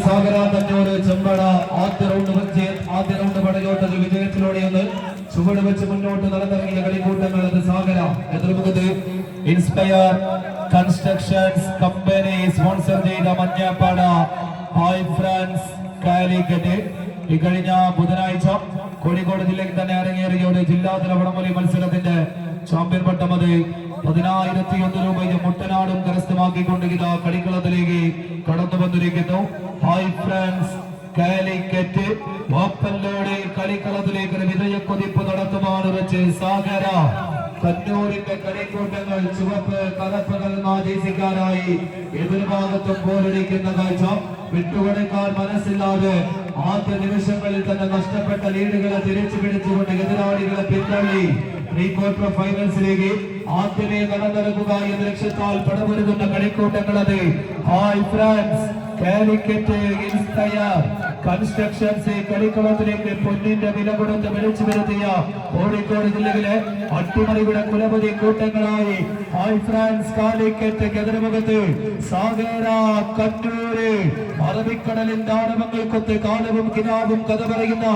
സാഗര ചെമ്പട. ആദ്യ റൗണ്ട് ആദ്യ റൗണ്ട് മുന്നോട്ട് ഇൻസ്പയർ കൺസ്ട്രക്ഷൻസ് കമ്പനി സ്പോൺസർ ചെയ്ത കാലിക്കറ്റ് ഇക്കഴിഞ്ഞ ബുധനാഴ്ച കോഴിക്കോട് ജില്ലയിൽ തന്നെ അരങ്ങേറിയോട് ജില്ലാതല വടംവലി മത്സരത്തിന്റെ ചാമ്പ്യൻ പട്ടം അത് പതിനായിരത്തി ഒന്ന് രൂപയും മുട്ടനാടും കരസ്ഥമാക്കിക്കൊണ്ട് ഇതാ കളിക്കളത്തിലേക്ക് കടന്നു വന്നിരിക്കുന്നു ഹായ് ഫ്രണ്ട്സ് കാലിക്കറ്റ് ഓപ്പനിലൂടെ കളിക്കളത്തിലേക്ക് വിജയക്കൊതിപ്പ് നടത്തുമാണ് വെച്ച് സാഗര. കണ്ണൂരിന്റെ കളിക്കൂട്ടങ്ങൾ ചുവപ്പ് കലപ്പകൾ ജയിച്ചിക്കാരായി എതിർഭാഗത്തും പോരടിക്കുന്ന കാഴ്ച വിട്ടുകൊടുക്കാൻ മനസ്സില്ലാതെ ആദ്യ നിമിഷങ്ങളിൽ തന്നെ നഷ്ടപ്പെട്ട ലീഡുകളെ തിരിച്ചു പിടിച്ചുകൊണ്ട് എതിരാളികളെ പിന്തള്ളി. പ്രീ ക്വാർട്ടർ ഫൈനൽസിലേക്ക് ആദ്യമേ കടന്നിറങ്ങുക എന്ന ലക്ഷ്യത്താൽ പടപൊരുതുന്ന കളിക്കൂട്ടങ്ങളത്. ഹായ് ഫ്രാൻസ് കാലിക്കറ്റ് കൺസ്ട്രക്ഷൻസ് കളിക്കളത്തിലേക്ക് പൊന്നിന്റെ വില കൊടുത്ത് വിളിച്ചു വരുത്തിയ കോഴിക്കോട് ജില്ലയിലെ അട്ടിമറിയുടെ കുലപതി കൂട്ടങ്ങളായി. ഹായ് ഫ്രാൻസ് കാലിക്കറ്റ് കെതിരമുഖത്ത് സാഗര കണ്ണൂര്. അറബിക്കടലിന്റെ ദാനവങ്ങൾക്കൊത്ത് കാലവും കിനാവും കഥ പറയുന്ന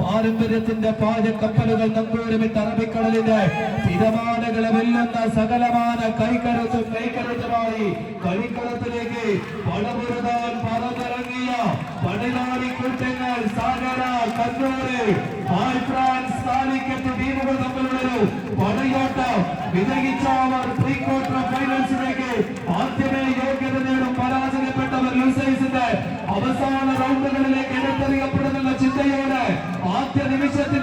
പാരമ്പര്യത്തിന്റെ പാചകപ്പലുകൾ നമ്പൂരമിട്ട് അറബിക്കടലിന്റെ തിരമാലകളെ വെല്ലുന്ന സകലമാന കൈക്കരുത്തും കൈക്കരുത്തുമായി കളിക്കളത്തിലേക്ക് പടമുരുതാൻ പറന്നിറങ്ങിയ പടിനാടി കൂട്ടങ്ങൾ സാഗര കണ്ണൂര് ഫ്രാൻസ് കാലിക്കറ്റ് ടീമുകൾ തമ്മിലുള്ളൊരു പടയോട്ടം. വിജയിച്ചവർ പ്രീ ക്വാർട്ടർ ഫൈനൽസിലേക്ക് ആദ്യമേ യോഗ്യത നേടും പരാജയപ്പെട്ടവർ അവസാന റൗണ്ടുകളിലേക്ക് എടുത്തെറിയപ്പെടുമെന്ന ചിന്തയോടെ ആദ്യ നിമിഷത്തിൽ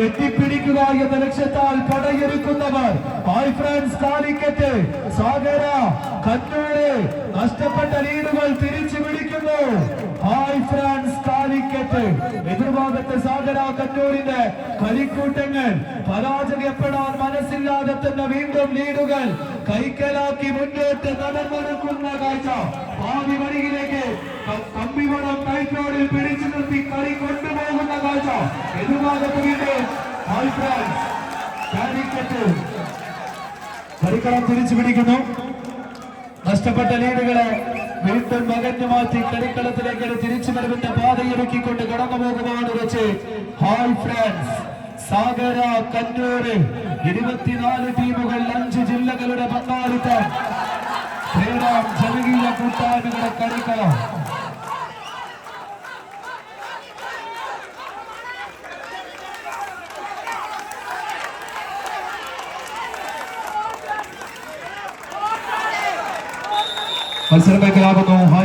വെട്ടിപ്പിടിക്കുക എന്ന ലക്ഷ്യത്താൽ പടയൊരുക്കുന്നവർ ഫ്രാൻസ് കാലിക്കറ്റ്. സാഗര കണ്ണൂര്. നഷ്ടപ്പെട്ട ലീഡുകൾ തിരിച്ചു പിടിക്കുന്നു ഹായ് ഫ്രാൻസ് കാലിക്കറ്റ് എതിർഭാഗത്ത് സാഗര കണ്ണൂരിന്റെ കളിക്കൂട്ടങ്ങൾ പരാജയപ്പെടാൻ മനസ്സില്ലാതെ തന്നെ വീണ്ടും ലീഡുകൾ കൈക്കലാക്കി മുന്നോട്ട് നടന്നെടുക്കുന്ന കാഴ്ച. പാതി വഴിയിലേക്ക് ക- കമ്പിവടം കൈക്കോടിൽ പിടിച്ചു നിർത്തി കളി കൊണ്ടുപോകുന്ന കാഴ്ച. എതിർഭാഗത്ത് വീണ്ടും കളിക്കളം തിരിച്ചു പിടിക്കുന്നു. നഷ്ടപ്പെട്ട ലീഡുകളെ വീണ്ടും മകഞ്ഞു മാറ്റി കളിക്കളത്തിലേക്ക് തിരിച്ചു വരവിന്റെ പാതയൊരുക്കിക്കൊണ്ട് കടന്നു പോകുവാണ് വെച്ച്. ഹായ് ഫ്രാൻസ് സാഗര കണ്ണൂര് ഇരുപത്തിനാല് ടീമുകൾ അഞ്ച് ജില്ലകളുടെ പങ്കാളിത്തം. ശ്രീറാം ജനകീയ കൂട്ടായ്മകളുടെ കളിക്കളം. മത്സരം ഹായ്.